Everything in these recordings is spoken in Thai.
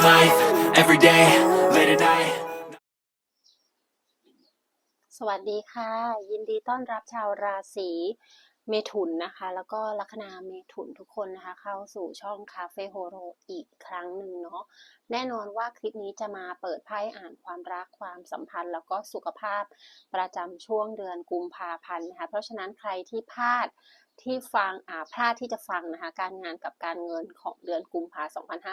living life every day, late at night. สวัสดีค่ะ ยินดีต้อนรับชาวราศีเมถุนนะคะ แล้วก็ลัคนาเมถุนทุกคนนะคะ เข้าสู่ช่องคาเฟ่โฮโรอีกครั้งหนึ่งเนาะแน่นอนว่าคลิปนี้จะมาเปิดไพ่อ่านความรักความสัมพันธ์ แล้วก็สุขภาพประจำช่วงเดือนกุมภาพันธ์นะคะเพราะฉะนั้นใครที่พลาด ที่ฟังอ่าพลาดที่จะฟังนะคะการงานกับการเงินของเดือนกุมภาพันธ์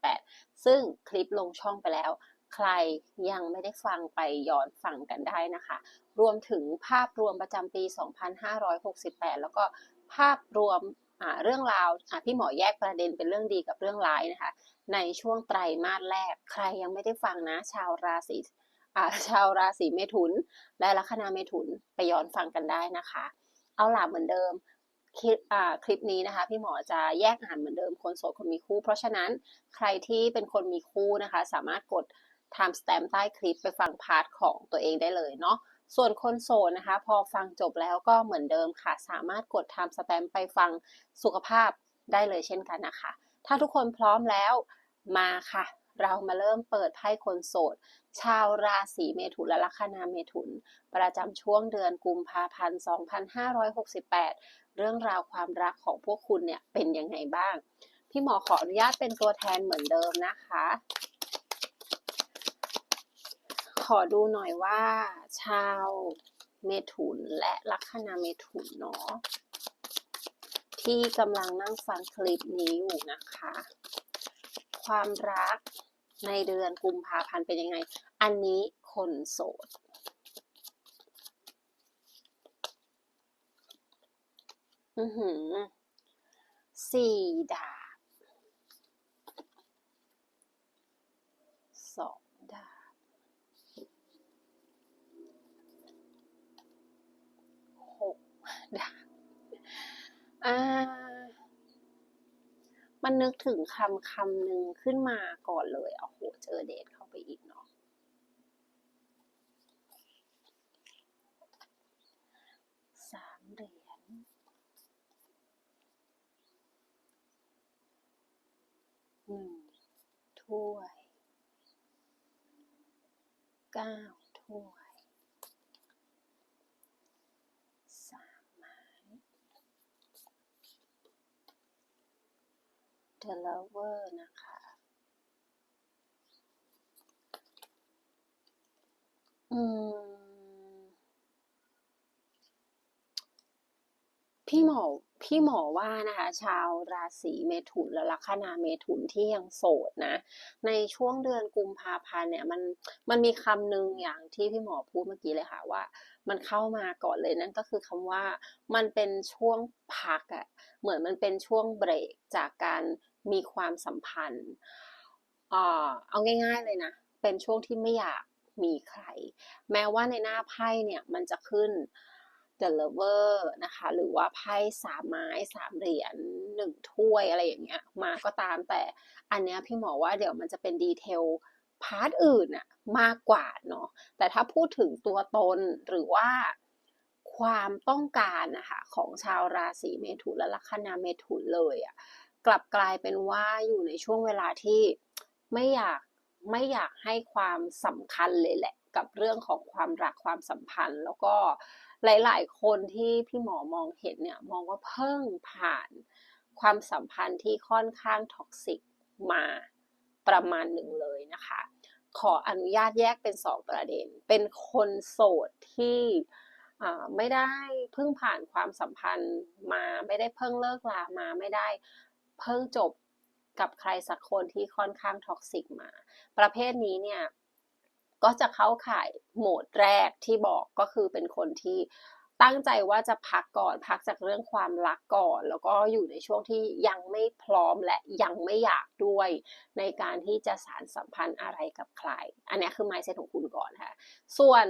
2568 ซึ่งคลิปลงช่องไปแล้ว ใครยังไม่ได้ฟังไปย้อนฟังกันได้นะคะ รวมถึงภาพรวมประจำปี 2568 แล้วก็ภาพรวมเรื่องราวพี่หมอแยกประเด็นเป็นเรื่องดีกับเรื่องร้ายนะคะ ในช่วงไตรมาสแรก ใครยังไม่ได้ฟังนะ ชาวราศีชาวราศีเมถุน และลัคนาเมถุนไปย้อนฟังกันได้นะคะ เอาล่ะเหมือนเดิม คลิปคลิปนี้นะคะ พี่หมอจะแยกอ่านเหมือนเดิมคนโสดคนมีคู่ เพราะฉะนั้นใครที่เป็นคนมีคู่นะคะ สามารถกด time stamp ใต้คลิปไปฟังพาร์ทของตัวเองได้เลยเนาะส่วนคนโสดนะคะ พอฟังจบแล้วก็เหมือนเดิมค่ะ สามารถกด time stamp ไปฟังสุขภาพได้เลยเช่นกันนะคะ ถ้าทุกคนพร้อมแล้วมาค่ะ เรามาเริ่มเปิดไพ่คนโสด ชาวราศีเมถุนและลัคนาเมถุน ประจำช่วงเดือนกุมภาพันธ์ 2568 เรื่องราวความรักของพวกคุณเนี่ยเป็นยังไงบ้าง พี่หมอขออนุญาตเป็นตัวแทนเหมือนเดิมนะคะ ขอดูหน่อยว่า ชาวเมถุนและลัคนาเมถุนเนาะที่กำลังนั่งฟังคลิปนี้อยู่นะคะ ความรักในเดือนกุมภาพันธ์เป็นยังไง อันนี้คนโสด อือหือสี่ดาบสองดาบหกดาบอ่า มันนึกถึงคำคำหนึ่งขึ้นมาก่อนเลยโอ้โหเจอเดทเข้าไปอีกเนาะสามเหรียญหนึ่งถ้วยเก้าถ้วย สามไม้ The Lover นะคะ อืม พี่หมอ พี่หมอว่านะคะ ชาวราศีเมถุนและลัคนาเมถุนที่ยังโสดนะ ในช่วงเดือนกุมภาพันธ์เนี่ย มัน มันมีคำหนึ่งอย่างที่พี่หมอพูดเมื่อกี้เลยค่ะว่ามันเข้ามาก่อนเลยนั่นก็คือคำว่ามันเป็นช่วงพักอะเหมือนมันเป็นช่วงเบรกจากการ มีความสัมพันธ์อ่าเอาง่าย ๆเลยนะ เป็นช่วงที่ไม่อยากมีใคร แม้ว่าในหน้าไพ่เนี่ยมันจะขึ้น The Lover นะคะ หรือว่าไพ่สามไม้สามเหรียญหนึ่งถ้วยอะไรอย่างเงี้ย มาก็ตามแต่อันเนี้ยพี่หมอว่าเดี๋ยวมันจะเป็นดีเทลพาร์ทอื่นอะมากกว่าเนาะ แต่ถ้าพูดถึงตัวตนหรือว่าความต้องการนะคะของชาวราศีเมถุนและลัคนาเมถุนเลยอะ กลับกลายเป็นว่าอยู่ในช่วงเวลาที่ไม่อยากไม่อยากให้ความสำคัญเลยแหละ กับเรื่องของความรักความสัมพันธ์ แล้วก็หลาย ๆ คนที่พี่หมอมองเห็นเนี่ยมองว่าเพิ่งผ่านความสัมพันธ์ที่ค่อนข้างท็อกซิกมาประมาณหนึ่งเลยนะคะ ขออนุญาตแยกเป็นสองประเด็น เป็นคนโสดที่ไม่ได้เพิ่งผ่านความสัมพันธ์มา ไม่ได้เพิ่งเลิกลามาไม่ได้ เพิ่งจบกับใครสักคนที่ค่อนข้างท็อกซิกมา ประเภทนี้เนี่ย ก็จะเข้าข่ายโหมดแรกที่บอกก็คือเป็นคนที่ตั้งใจว่าจะพักก่อนพักจากเรื่องความรักก่อน แล้วก็อยู่ในช่วงที่ยังไม่พร้อมและยังไม่อยากด้วย ในการที่จะสารสัมพันธ์อะไรกับใคร อันนี้คือ mindset ของคุณก่อนค่ะ ส่วน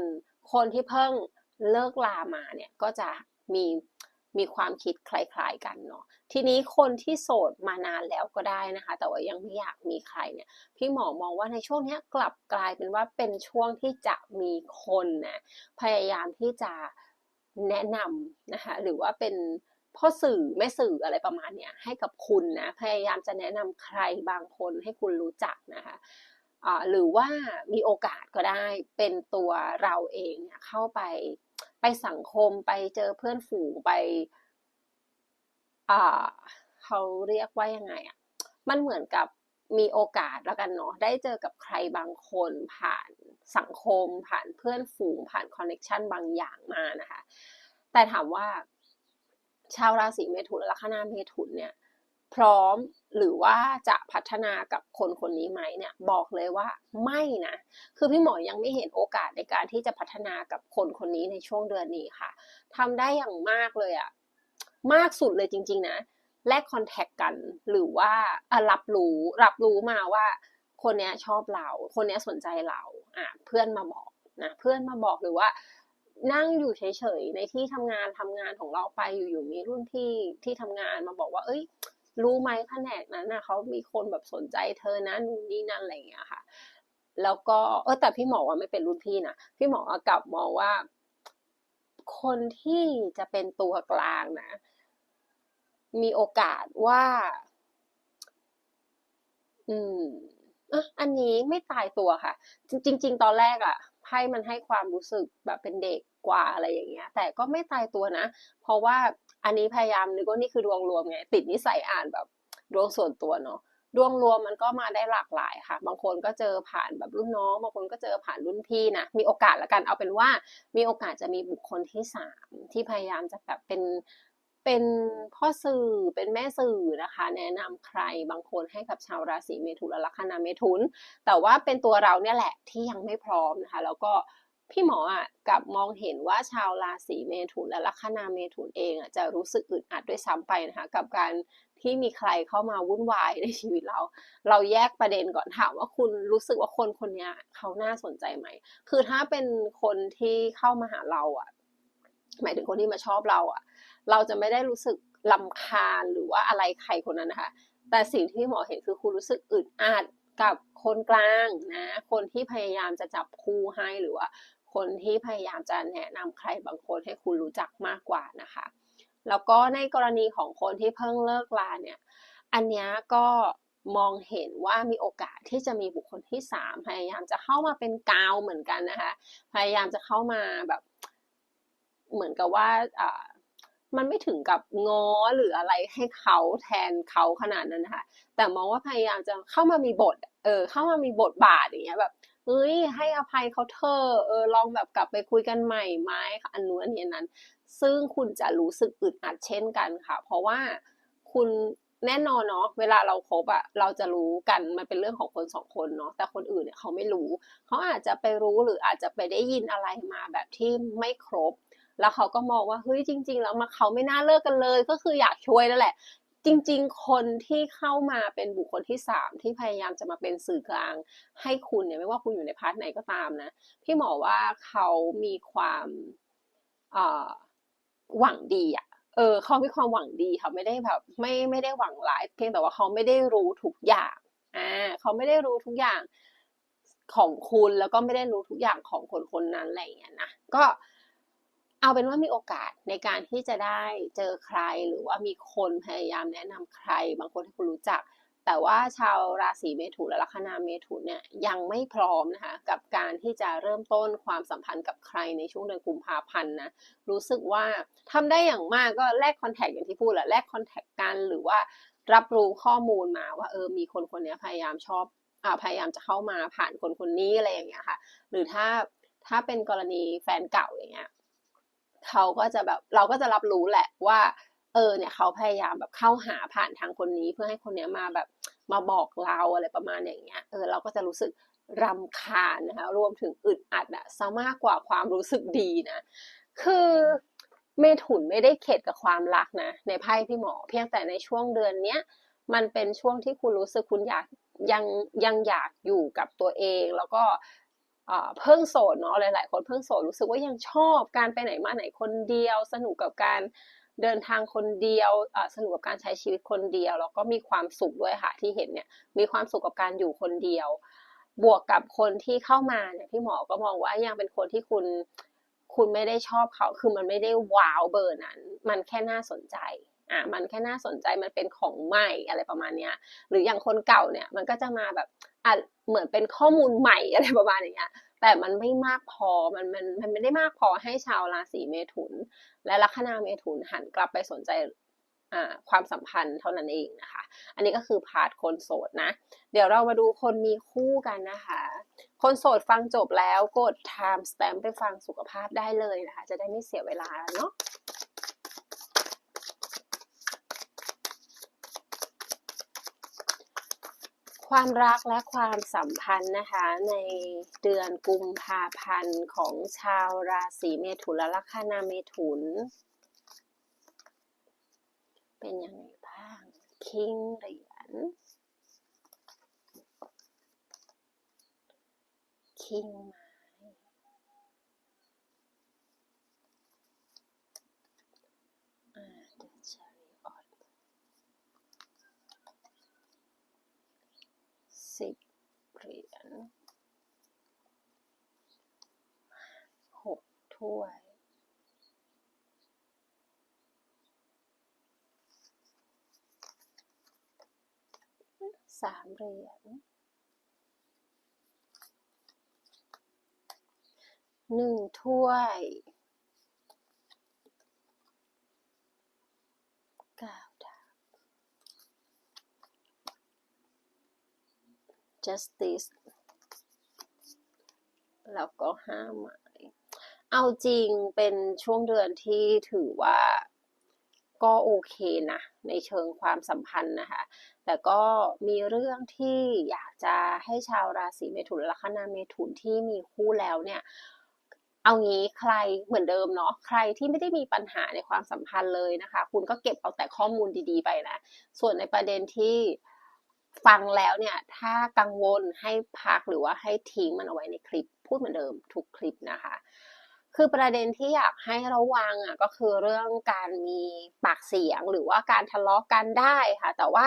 คนที่เพิ่งเลิกลามาเนี่ยก็จะมีมีความคิดคล้ายๆกันเนาะ ทีนี้คนที่โสดมานานแล้วก็ได้นะคะ แต่ว่ายังไม่อยากมีใครเนี่ย พี่หมอมองว่าในช่วงนี้กลับกลายเป็นว่าเป็นช่วงที่จะมีคนนะพยายามที่จะแนะนำนะคะหรือว่าเป็นพ่อสื่อแม่สื่ออะไรประมาณเนี้ยให้กับคุณนะพยายามจะแนะนำใครบางคนให้คุณรู้จักนะคะหรือว่ามีโอกาสก็ได้เป็นตัวเราเองเนี่ยเข้าไปไปสังคมไปเจอเพื่อนฝูงไป อ่าเขาเรียกว่ายังไงอะมันเหมือนกับมีโอกาสแล้วกันเนาะได้เจอกับใครบางคนผ่านสังคม ผ่านเพื่อนฝูง ผ่านคอนเนคชันบางอย่างมานะคะ แต่ถามว่าชาวราศีเมถุนและลัคนาเมถุนเนี่ย พร้อมหรือว่าจะพัฒนากับคนคนนี้ไหมเนี่ย บอกเลยว่าไม่นะ คือพี่หมอยังไม่เห็นโอกาสในการที่จะพัฒนากับคนคนนี้ในช่วงเดือนนี้ค่ะทำได้อย่างมากเลยอะ มากสุดเลยจริง ๆ นะแลกคอนแทคกันหรือว่ารับรู้รับรู้มาว่าคนเนี้ยชอบเรา คนเนี้ยสนใจเราอะเพื่อนมาบอกนะเพื่อนมาบอกหรือว่า นั่งอยู่เฉยๆในที่ทำงานทำงานของเราไปอยู่ๆมีรุ่นพี่ที่ทำงานมาบอกว่า เอ้ย รู้ไหมแผนกนั้นนะเขามีคนแบบสนใจเธอนะนู่นนี่นั่นอะไรอย่างเงี้ยค่ะ แล้วก็เออแต่พี่หมอว่าไม่เป็นรุ่นพี่นะพี่หมอกลับมองว่า คนที่จะเป็นตัวกลางนะ มีโอกาสว่า อืมอะอันนี้ไม่ตายตัวค่ะ จริง ๆ ตอนแรกอะไพ่มันให้ความรู้สึกแบบเป็นเด็กกว่าอะไรอย่างเงี้ย แต่ก็ไม่ตายตัวนะ เพราะว่าอันนี้พยายามนึกว่านี่คือดวงรวมไงติดนิสัยอ่านแบบดวงส่วนตัวเนาะดวงรวมมันก็มาได้หลากหลายค่ะ บางคนก็เจอผ่านแบบรุ่นน้อง บางคนก็เจอผ่านรุ่นพี่นะ มีโอกาสละกัน เอาเป็นว่า มีโอกาสจะมีบุคคลที่สามที่พยายามจะแบบเป็น เป็นพ่อสื่อเป็นแม่สื่อนะคะ แนะนำใครบางคนให้กับชาวราศีเมถุนและลัคนาเมถุน แต่ว่าเป็นตัวเราเนี่ยแหละที่ยังไม่พร้อมนะคะ แล้วก็พี่หมออะกับมองเห็นว่าชาวราศีเมถุนและลัคนาเมถุนเองอะจะรู้สึกอึดอัดด้วยซ้ำไปนะคะกับการที่มีใครเข้ามาวุ่นวายในชีวิตเรา เราแยกประเด็นก่อนถามว่าคุณรู้สึกว่าคนคนนี้เขาน่าสนใจไหม คือถ้าเป็นคนที่เข้ามาหาเราอะ หมายถึงคนที่มาชอบเราอะเราจะไม่ได้รู้สึกลำคาญหรือว่าอะไรใครคนนั้นนะคะ แต่สิ่งที่หมอเห็นคือคุณรู้สึกอึดอัดกับคนกลางนะ คนที่พยายามจะจับคู่ให้หรือว่า คนที่พยายามจะแนะนำใครบางคนให้คุณรู้จักมากกว่านะคะ แล้วก็ในกรณีของคนที่เพิ่งเลิกลาเนี่ย อันนี้ก็มองเห็นว่ามีโอกาสที่จะมีบุคคลที่สามพยายามจะเข้ามาเป็นกาวเหมือนกันนะคะ พยายามจะเข้ามาแบบ เหมือนกับว่าอ่ามันไม่ถึงกับง้อหรืออะไรให้เขาแทนเขาขนาดนั้นนะคะแต่มองว่าพยายามจะเข้ามามีบท เออ เข้ามามีบทบาทอย่างเงี้ยแบบเฮ้ยให้อภัยเขาเถอเออลองแบบกลับไปคุยกันใหม่ไหมอันนู้นอันนี้นั้น ซึ่งคุณจะรู้สึกอึดอัดเช่นกันค่ะ เพราะว่าคุณแน่นอนเนาะเวลาเราครบอะเราจะรู้กันมันเป็นเรื่องของคนสองคนเนาะแต่คนอื่นเนี่ยเขาไม่รู้ เขาอาจจะไปรู้หรืออาจจะไปได้ยินอะไรมาแบบที่ไม่ครบ แล้วเขาก็มองว่าเฮ้ยจริง ๆ แล้วมาเขาไม่น่าเลิกกันเลย ก็คืออยากช่วยนั่นแหละ จริง ๆ คนที่เข้ามาเป็นบุคคลที่สามที่พยายามจะมาเป็นสื่อกลาง ให้คุณเนี่ยไม่ว่าคุณอยู่ในพาร์ทไหนก็ตามนะ พี่หมอว่าเขามีความเออหวังดีอะเออเขามีความหวังดีเขาไม่ได้แบบไม่ไม่ได้หวังร้าย เพียงแต่ว่าเขาไม่ได้รู้ทุกอย่างอ่าเขาไม่ได้รู้ทุกอย่างของคุณแล้วก็ไม่ได้รู้ทุกอย่างของคนคนนั้นอะไรอย่างเงี้ยนะก็ เอาเป็นว่ามีโอกาสในการที่จะได้เจอใครหรือว่ามีคนพยายามแนะนำใคร บางคนที่คุณรู้จัก แต่ว่าชาวราศีเมถุนและลัคนาเมถุนเนี่ยยังไม่พร้อมนะคะกับการที่จะเริ่มต้นความสัมพันธ์กับใครในช่วงเดือนกุมภาพันธ์นะรู้สึกว่าทำได้อย่างมากก็แลกคอนแทคอย่างที่พูดแหละแลกคอนแทคกันหรือว่ารับรู้ข้อมูลมาว่าเออมีคนคนนี้พยายามชอบอพยายามจะเข้ามาผ่านคนคนนี้อะไรอย่างเงี้ยค่ะ หรือถ้าถ้าเป็นกรณีแฟนเก่าอย่างเงี้ย เขาก็จะแบบเราก็จะรับรู้แหละว่า เออเนี่ยเขาพยายามแบบเข้าหาผ่านทางคนนี้ เพื่อให้คนเนี้ยมาแบบมาบอกเราอะไรประมาณอย่างเงี้ย เออเราก็จะรู้สึกรำคาญนะคะรวมถึงอึดอัดอะซะมากกว่าความรู้สึกดีนะ คือเมถุนไม่ได้เข็ดกับความรักนะ ในไพ่พี่หมอ เพียงแต่ในช่วงเดือนเนี้ยมันเป็นช่วงที่คุณรู้สึกคุณอยากยังยังอยากอยู่กับตัวเอง แล้วก็ เพิ่งโสดเนาะหลาย ๆ คนเพิ่งโสดรู้สึกว่ายังชอบการไปไหนมาไหนคนเดียว สนุกกับการเดินทางคนเดียวสนุกกับการใช้ชีวิตคนเดียว แล้วก็มีความสุขด้วยค่ะที่เห็นเนี่ยมีความสุขกับการอยู่คนเดียว บวกกับคนที่เข้ามาเนี่ยพี่หมอก็มองว่ายังเป็นคนที่คุณคุณไม่ได้ชอบเขาคือมันไม่ได้ว้าวเบอร์นั้น มันแค่น่าสนใจอะมันแค่น่าสนใจมันเป็นของใหม่อะไรประมาณเนี้ย หรืออย่างคนเก่าเนี่ยมันก็จะมาแบบ อะเหมือนเป็นข้อมูลใหม่อะไรประมาณอย่างเงี้ยแต่มันไม่มากพอมันมันมันไม่ได้มากพอให้ชาวราศีเมถุน และลัคนาเมถุนหันกลับไปสนใจอ่าความสัมพันธ์เท่านั้นเองนะคะ อันนี้ก็คือพาร์ทคนโสดนะ เดี๋ยวเรามาดูคนมีคู่กันนะคะ คนโสดฟังจบแล้วกด time stamp ไปฟังสุขภาพได้เลยนะคะ จะได้ไม่เสียเวลาเนาะ ความรักและความสัมพันธ์นะคะ ในเดือนกุมภาพันธ์ของชาวราศีเมถุนและลัคนาเมถุน เป็นยังไงบ้าง คิงเหรียญคิงมา The Chariot สิบเหรียญหก ถ้วย สามเหรียญหนึ่งถ้วยเก้าดาบ justice แล้วก็ห้าหมา เอาจริงเป็นช่วงเดือนที่ถือว่าก็โอเคนะ ในเชิงความสัมพันธ์นะคะ แต่ก็มีเรื่องที่อยากจะให้ชาวราศีเมถุนและลัคนาเมถุนที่มีคู่แล้วเนี่ยเอางี้ใครเหมือนเดิมเนาะใครที่ไม่ได้มีปัญหาในความสัมพันธ์เลยนะคะ คุณก็เก็บเอาแต่ข้อมูลดีๆไปนะ ส่วนในประเด็นที่ฟังแล้วเนี่ย ถ้ากังวลให้พักหรือว่าให้ทิ้งมันเอาไว้ในคลิป พูดเหมือนเดิมทุกคลิปนะคะ คือประเด็นที่อยากให้ระวังอะก็คือเรื่องการมีปากเสียงหรือว่าการทะเลาะกันได้ค่ะ แต่ว่า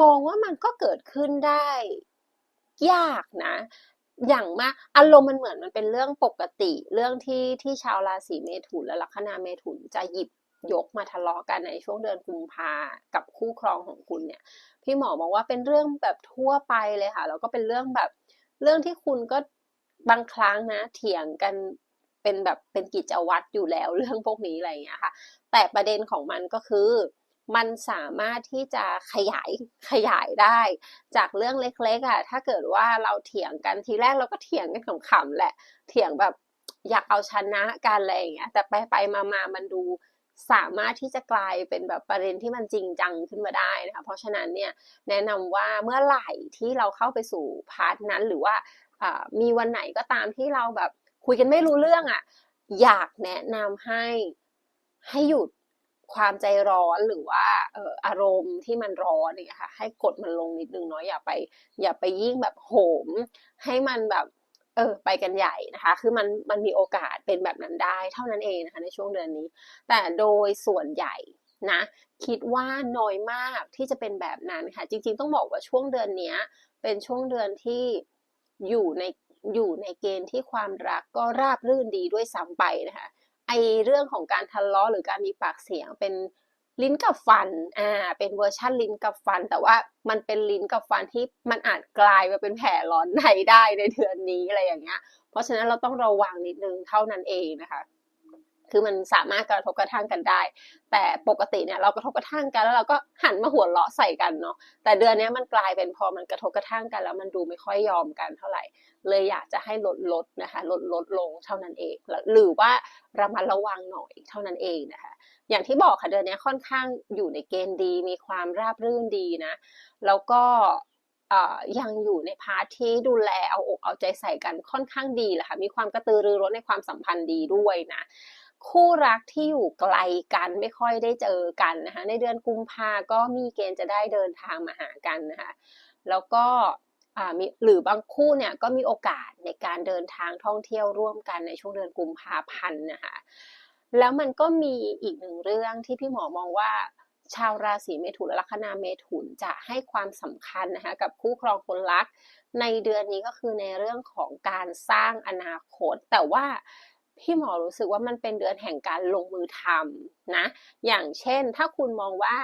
มองว่ามันก็เกิดขึ้นได้ยากนะ อย่างมากอารมณ์มันเหมือนมันเป็นเรื่องปกติ เรื่องที่ที่ชาวราศีเมถุนและลัคนาเมถุนจะหยิบยกมาทะเลาะกันในช่วงเดือนกุมภากับคู่ครองของคุณเนี่ย พี่หมอมองว่าเป็นเรื่องแบบทั่วไปเลยค่ะแล้วก็เป็นเรื่องแบบเรื่องที่คุณก็บางครั้งนะเถียงกัน เป็นแบบเป็นกิจวัตรอยู่แล้วเรื่องพวกนี้อะไรอย่างเงี้ยค่ะ แต่ประเด็นของมันก็คือมันสามารถที่จะขยายขยายได้ จากเรื่องเล็กๆอะถ้าเกิดว่าเราเถียงกันทีแรกเราก็เถียงกันขำๆแหละ เถียงแบบอยากเอาชนะกันอะไรอย่างเงี้ยแต่ไปไปมามามันดูสามารถที่จะกลายเป็นแบบประเด็นที่มันจริงจังขึ้นมาได้นะคะเพราะฉะนั้นเนี่ยแนะนำว่าเมื่อไหร่ที่เราเข้าไปสู่พาร์ทนั้นหรือว่ามีวันไหนก็ตามที่เราแบบ คุยกันไม่รู้เรื่องอะ อยากแนะนำให้ให้หยุดความใจร้อนหรือว่าเอออารมณ์ที่มันร้อนเนี่ยค่ะให้กดมันลงนิดนึงเนาะอย่าไป อย่าไปยิ่งแบบโหม ให้มันแบบเออไปกันใหญ่นะคะ คือมันมันมีโอกาสเป็นแบบนั้นได้ เท่านั้นเองนะคะในช่วงเดือนนี้ แต่โดยส่วนใหญ่นะคิดว่าน้อยมากที่จะเป็นแบบนั้นค่ะ จริงๆต้องบอกว่าช่วงเดือนนี้เป็นช่วงเดือนที่อยู่ใน อยู่ในเกณฑ์ที่ความรักก็ราบรื่นดีด้วยซ้ำไปนะคะไอเรื่องของการทะเลาะหรือการมีปากเสียงเป็นลิ้นกับฟัน อ่า เป็นเวอร์ชั่นลิ้นกับฟัน แต่ว่ามันเป็นลิ้นกับฟันที่มันอาจกลายมาเป็นแผลร้อนในได้ในเดือนนี้อะไรอย่างเงี้ย เพราะฉะนั้นเราต้องระวังนิดนึงเท่านั้นเองนะคะ คือมันสามารถกระทบกระทั่งกันได้ แต่ปกติเนี่ยเรากระทบกระทั่งกันแล้วเราก็หันมาหัวเราะใส่กันเนาะ แต่เดือนนี้มันกลายเป็นพอมันกระทบกระทั่งกันแล้วมันดูไม่ค่อยยอมกันเท่าไหร่ เลยอยากจะให้ลดลดนะคะลดลดลงเท่านั้นเอง หรือว่าระมัดระวังหน่อยเท่านั้นเองนะคะ อย่างที่บอกค่ะเดือนนี้ค่อนข้างอยู่ในเกณฑ์ดี มีความราบรื่นดีนะ แล้วก็ยังอยู่ในพาร์ทที่ดูแลเอาอกเอาใจใส่กันค่อนข้างดีแหละค่ะ มีความกระตือรือร้นในความสัมพันธ์ดีด้วยนะ คู่รักที่อยู่ไกลกันไม่ค่อยได้เจอกันนะคะในเดือนกุมภาก็มีเกณฑ์จะได้เดินทางมาหากันนะคะแล้วก็มีหรือบางคู่เนี่ยก็มีโอกาสในการเดินทางท่องเที่ยวร่วมกันในช่วงเดือนกุมภาพันธ์นะคะแล้วมันก็มีอีกหนึ่งเรื่องที่พี่หมอมองว่าชาวราศีเมถุนและลัคนาเมถุนจะให้ความสำคัญนะคะกับคู่ครองคนรัก ในเดือนนี้ก็คือในเรื่องของการสร้างอนาคต แต่ว่า พี่หมอรู้สึกว่ามันเป็นเดือนแห่งการลงมือทำนะ อย่างเช่นถ้าคุณมองว่า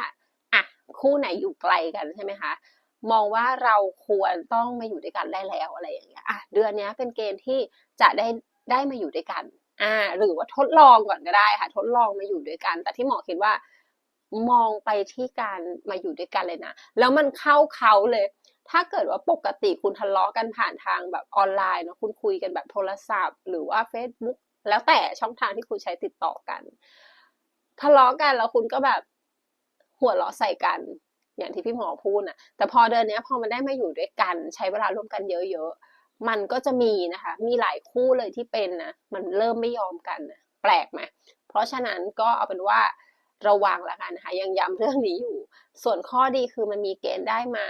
อะคู่ไหนอยู่ไกลกันใช่ไหมคะมองว่าเราควรต้องมาอยู่ด้วยกันได้แล้วอะไรอย่างเงี้ยอะเดือนนี้เป็นเกณฑ์ที่จะได้ได้มาอยู่ด้วยกันอ่าหรือว่าทดลองก่อนก็ได้ค่ะ ทดลองมาอยู่ด้วยกัน แต่ที่หมอคิดว่ามองไปที่การมาอยู่ด้วยกันเลยนะ แล้วมันเข้าเขาเลย ถ้าเกิดว่าปกติคุณทะเลาะกันผ่านทางแบบออนไลน์เนาะคุณคุยกันแบบโทรศัพท์ หรือว่า Facebook แล้วแต่ช่องทางที่คุณใช้ติดต่อกันทะเลาะกันแล้วคุณก็แบบหัวเราะใส่กัน อย่างที่พี่หมอพูดนะแต่พอเดือนนี้พอมันได้มาอยู่ด้วยกัน ใช้เวลาร่วมกันเยอะๆมันก็จะมีนะคะ มีหลายคู่เลยที่เป็นนะมันเริ่มไม่ยอมกันนะแปลกไหมเพราะฉะนั้นก็เอาเป็นว่าระวังละกันนะคะยังย้ำเรื่องนี้อยู่ ส่วนข้อดีคือมันมีเกณฑ์ได้มา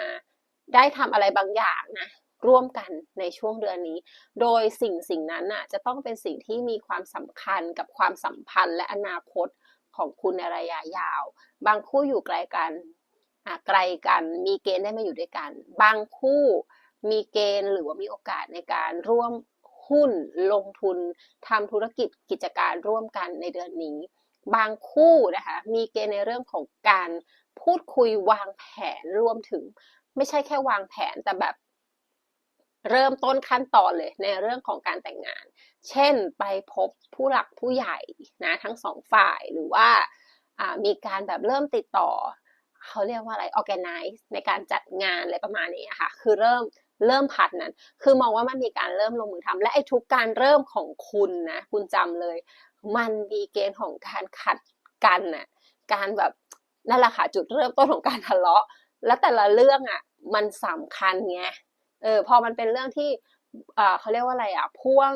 ได้ทำอะไรบางอย่างนะ ร่วมกันในช่วงเดือนนี้ โดยสิ่งสิ่งนั้นน่ะจะต้องเป็นสิ่งที่มีความสำคัญกับความสัมพันธ์และอนาคตของคุณในระยะยาว บางคู่อยู่ไกลกันอะไกลกัน มีเกณฑ์ได้มาอยู่ด้วยกัน บางคู่มีเกณฑ์หรือว่ามีโอกาสในการร่วมหุ้นลงทุนทำธุรกิจกิจการร่วมกันในเดือนนี้ บางคู่นะคะมีเกณฑ์ในเรื่องของการพูดคุยวางแผนรวมถึง ไม่ใช่แค่วางแผนแต่แบบ เริ่มต้นขั้นตอนเลยในเรื่องของการแต่งงาน เช่นไปพบผู้หลักผู้ใหญ่นะทั้งสองฝ่ายหรือว่ามีการแบบเริ่มติดต่อ เขาเรียกว่าอะไร organize ในการจัดงานอะไรประมาณนี้ค่ะ คือเริ่มเริ่มพัดนั้น คือมองว่ามันมีการเริ่มลงมือทำและไอ้ทุกการเริ่มของคุณนะ คุณจำเลย มันมีเกณฑ์ของการขัดกันน่ะ การแบบนั่นแหละค่ะจุดเริ่มต้นของการทะเลาะ และแต่ละเรื่องอะ มันสำคัญไง เออพอมันเป็นเรื่องที่อ่าเขาเรียกว่าอะไรอะพ่วง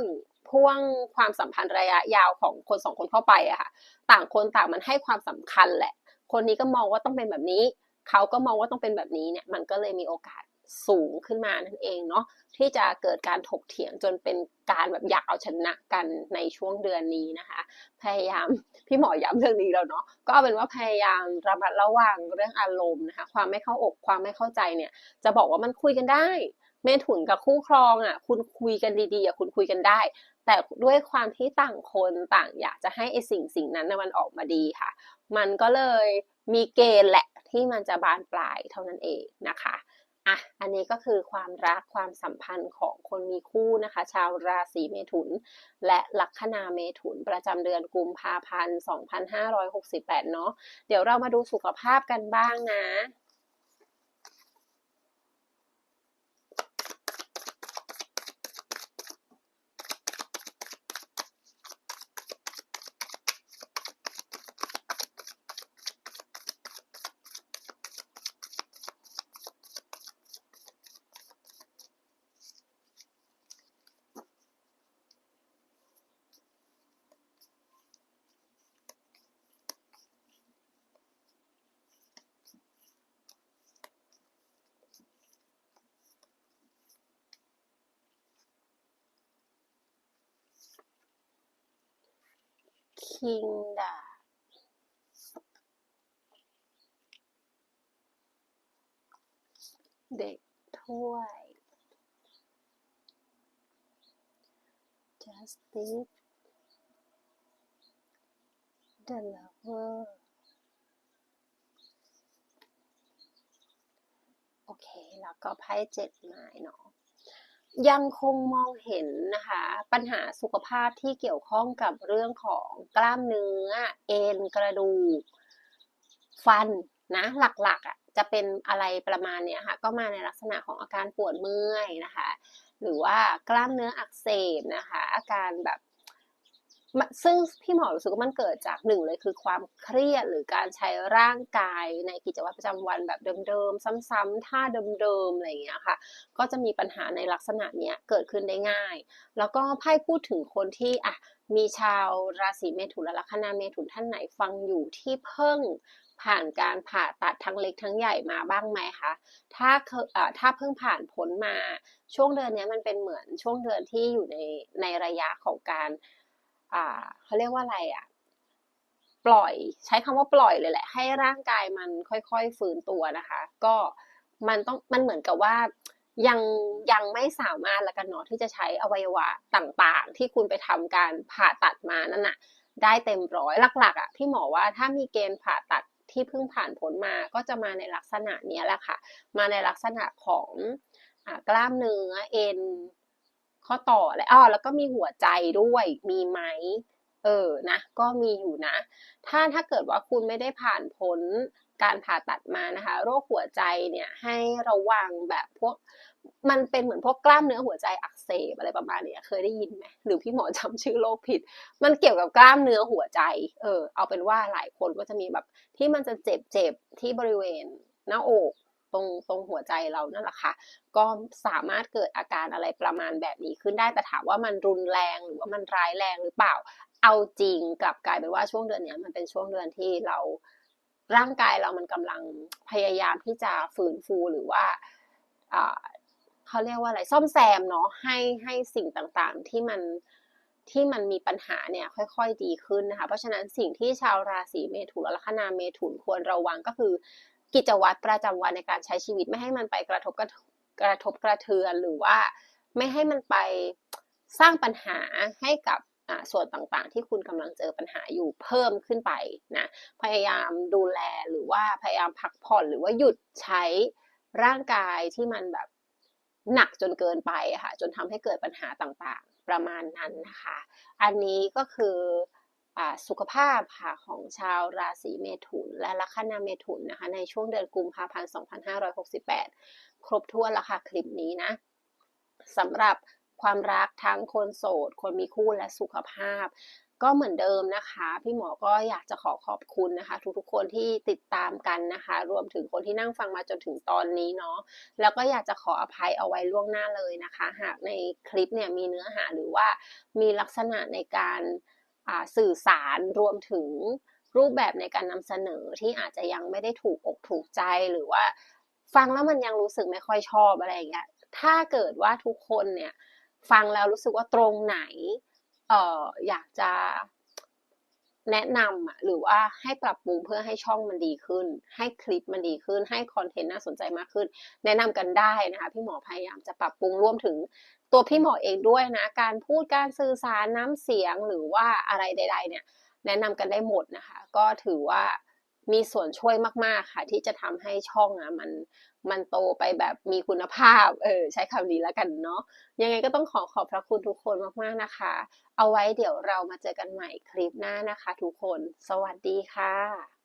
พ่วงความสัมพันธ์ระยะยาวของคนสองคนเข้าไปอะค่ะต่างคนต่างมันให้ความสำคัญแหละ คนนี้ก็มองว่าต้องเป็นแบบนี้ เขาก็มองว่าต้องเป็นแบบนี้เนี่ยมันก็เลยมีโอกาสสูงขึ้นมานั่นเองเนาะที่จะเกิดการถกเถียงจนเป็นการแบบอยากเอาชนะกันในช่วงเดือนนี้นะคะ พยายามพี่หมอย้ำเรื่องนี้แล้วเนาะก็เป็นว่าพยายามระมัดระวังเรื่องอารมณ์นะคะ ความไม่เข้าอกความไม่เข้าใจเนี่ย จะบอกว่ามันคุยกันได้ เมถุนกับคู่ครองอะ คุณคุยกันดีๆอะคุณคุยกันได้ แต่ด้วยความที่ต่างคนต่างอยากจะให้ไอสิ่งสิ่งนั้นมันออกมาดีค่ะ มันก็เลยมีเกณฑ์แหละที่มันจะบานปลายเท่านั้นเองนะคะอะอันนี้ก็คือความรักความสัมพันธ์ของคนมีคู่นะคะ ชาวราศีเมถุน และลัคนาเมถุน ประจำเดือนกุมภาพันธ์ 2568 เนาะเดี๋ยวเรามาดูสุขภาพกันบ้างนะ คิงดาบ เด็กถ้วย justice the lover โอเค แล้วก็ไพ่เจ็ดไม้เนาะยังคงมองเห็นนะคะ ปัญหาสุขภาพที่เกี่ยวข้องกับเรื่องของกล้ามเนื้อ เอ็นกระดูก ฟันนะหลักๆอะ จะเป็นอะไรประมาณเนี้ยค่ะ ก็มาในลักษณะของอาการปวดเมื่อยนะคะ หรือว่ากล้ามเนื้ออักเสบนะคะ อาการแบบซึ่งพี่หมอรู้สึกว่ามันเกิดจากหนึ่งเลยคือความเครียดหรือการใช้ร่างกายในกิจวัตรประจำวันแบบเดิมๆซ้ำๆท่าเดิมๆอะไรอย่างเงี้ยค่ะ ก็จะมีปัญหาในลักษณะเนี้ยเกิดขึ้นได้ง่าย แล้วก็ไพ่พูดถึงคนที่อะมีชาวราศีเมถุนและลัคนาเมถุนท่านไหนฟังอยู่ที่เพิ่ง ผ่านการผ่าตัดทั้งเล็กทั้งใหญ่มาบ้างไหมคะ ถ้าถ้าเพิ่งผ่านพ้นมาช่วงเดือนนี้มันเป็นเหมือนช่วงเดือนที่อยู่ในในระยะของการอ่าเขาเรียกว่าอะไรอะปล่อยใช้คำว่าปล่อยเลยแหละ ให้ร่างกายมันค่อยๆฟื้นตัวนะคะ ก็มันต้องมันเหมือนกับว่ายังยังไม่สามารถละกันเนาะที่จะใช้อวัยวะต่างๆ ที่คุณไปทำการผ่าตัดมานั่นน่ะ ได้เต็มร้อยหลักๆอะพี่หมอว่าถ้ามีเกณฑ์ผ่าตัด ที่เพิ่งผ่านผลมาก็จะมาในลักษณะนี้แหละค่ะ มาในลักษณะของอกล้ามเนื้อเอ็นข้อต่ออะไรอ้อแล้วก็มีหัวใจด้วยมีไหมเออนะ ก็มีอยู่นะ ถ้าถ้าเกิดว่าคุณไม่ได้ผ่านพ้นการผ่าตัดมานะคะ โรคหัวใจเนี่ยให้ระวังแบบพวกมันเป็นเหมือนพวกกล้ามเนื้อหัวใจอักเสบอะไรประมาณนี้เคยได้ยินไหมหรือพี่หมอจำชื่อโรคผิด มันเกี่ยวกับกล้ามเนื้อหัวใจ เออ เอาเป็นว่าหลายคนก็จะมีแบบ ที่มันจะเจ็บเจ็บที่บริเวณหน้าอกตรงตรงหัวใจเรานั่นแหละค่ะ ก็สามารถเกิดอาการอะไรประมาณแบบนี้ขึ้นได้แต่ถามว่ามันรุนแรงหรือว่ามันร้ายแรงหรือเปล่า เอาจริงกลับกลายเป็นว่าช่วงเดือนนี้มันเป็นช่วงเดือนที่เราร่างกายเรามันกำลังพยายามที่จะฟื้นฟูหรือว่าเขาเรียกว่าอะไรซ่อมแซมเนาะให้ให้สิ่งต่างๆที่มัน ที่มันมีปัญหาเนี่ยค่อยๆดีขึ้นนะคะ เพราะฉะนั้นสิ่งที่ชาวราศีเมถุนและลัคนาเมถุนควรระวังก็คือ กิจวัตรประจำวันในการใช้ชีวิตไม่ให้มันไปกระทบกระกระทบกระเทือนหรือว่าไม่ให้มันไปสร้างปัญหาให้กับส่วนต่างๆ ที่คุณกำลังเจอปัญหาอยู่เพิ่มขึ้นไปนะพยายามดูแลหรือว่าพยายามพักผ่อนหรือว่าหยุดใช้ร่างกายที่มันแบบ หนักจนเกินไปค่ะจนทำให้เกิดปัญหาต่างๆ ประมาณนั้นนะคะ อันนี้ก็คืออสุขภาพค่ะของชาวราศีเมถุน และลัคนาเมถุนนะคะในช่วงเดือนกุมภาพันธ์2568 ครบถ้วนแล้วค่ะคลิปนี้นะสำหรับความรักทั้งคนโสด คนมีคู่และสุขภาพ ก็เหมือนเดิมนะคะ พี่หมอก็อยากจะขอขอบคุณนะคะ ทุกๆคนที่ติดตามกันนะคะ รวมถึงคนที่นั่งฟังมาจนถึงตอนนี้เนาะแล้วก็อยากจะขออภัยเอาไว้ล่วงหน้าเลยนะคะ หากในคลิปเนี่ยมีเนื้อหาหรือว่ามีลักษณะในการสื่อสารรวมถึงรูปแบบในการนำเสนอที่อาจจะยังไม่ได้ถูกอกถูกใจหรือว่า ฟังแล้วมันยังรู้สึกไม่ค่อยชอบอะไรอย่างเงี้ยถ้าเกิดว่าทุกคนเนี่ยฟังแล้วรู้สึกว่าตรงไหน เอ่ออยากจะแนะนำหรือว่าให้ปรับปรุงเพื่อให้ช่องมันดีขึ้น ให้คลิปมันดีขึ้น ให้คอนเทนต์น่าสนใจมากขึ้น แนะนำกันได้นะคะพี่หมอพยายามจะปรับปรุงร่วมถึงตัวพี่หมอเองด้วยนะ การพูดการสื่อสารน้ำเสียงหรือว่าอะไรใด ๆ เนี่ย แนะนำกันได้หมดนะคะ ก็ถือว่า มีส่วนช่วยมาก ๆ ค่ะ ที่จะทำให้ช่องอะมันมันโตไปแบบมีคุณภาพ เออใช้คำนี้แล้วกันเนาะยังไงก็ต้องขอขอบพระคุณทุกคนมาก ๆ นะคะ เอาไว้เดี๋ยวเรามาเจอกันใหม่คลิปหน้านะคะ ทุกคน สวัสดีค่ะ